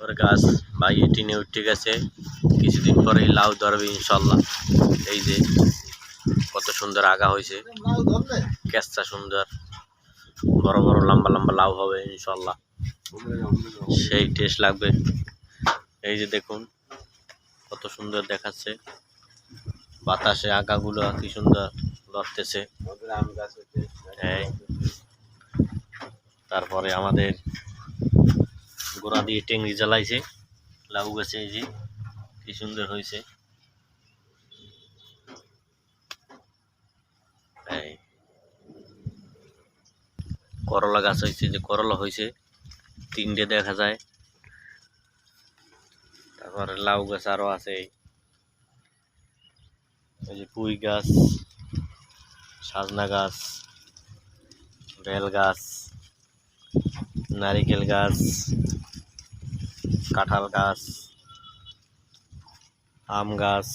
ওর গাছ ভাই টিনে উঠে গেছে। কিছুদিন পরে লাউ ধরবে ইনশাল্লাহ এই যে, কত সুন্দর আগা হয়েছে। ক্যাচটা সুন্দর। বড় বড় লম্বা লম্বা লাউ হবে ইনশাল্লাহ সেই টেস্ট লাগবে। এই যে দেখুন, কত সুন্দর দেখাচ্ছে। বাতাসে আগাগুলো কি সুন্দর এই, তারপরে আমাদের গোড়া দিয়ে টেংরি জ্বালাইছে। লাউ গাছে এই যে, কি সুন্দর হয়েছে। করলা গাছ হয়েছে, যে করলা হয়েছে, তিনটে দেখা যায়। তারপরে লাউ গাছ আরও আছে। এই যে পুঁই গাছ, সাজনা গাছ বেল গাছ, নারিকেল গাছ কাঁঠাল গাছ আম গাছ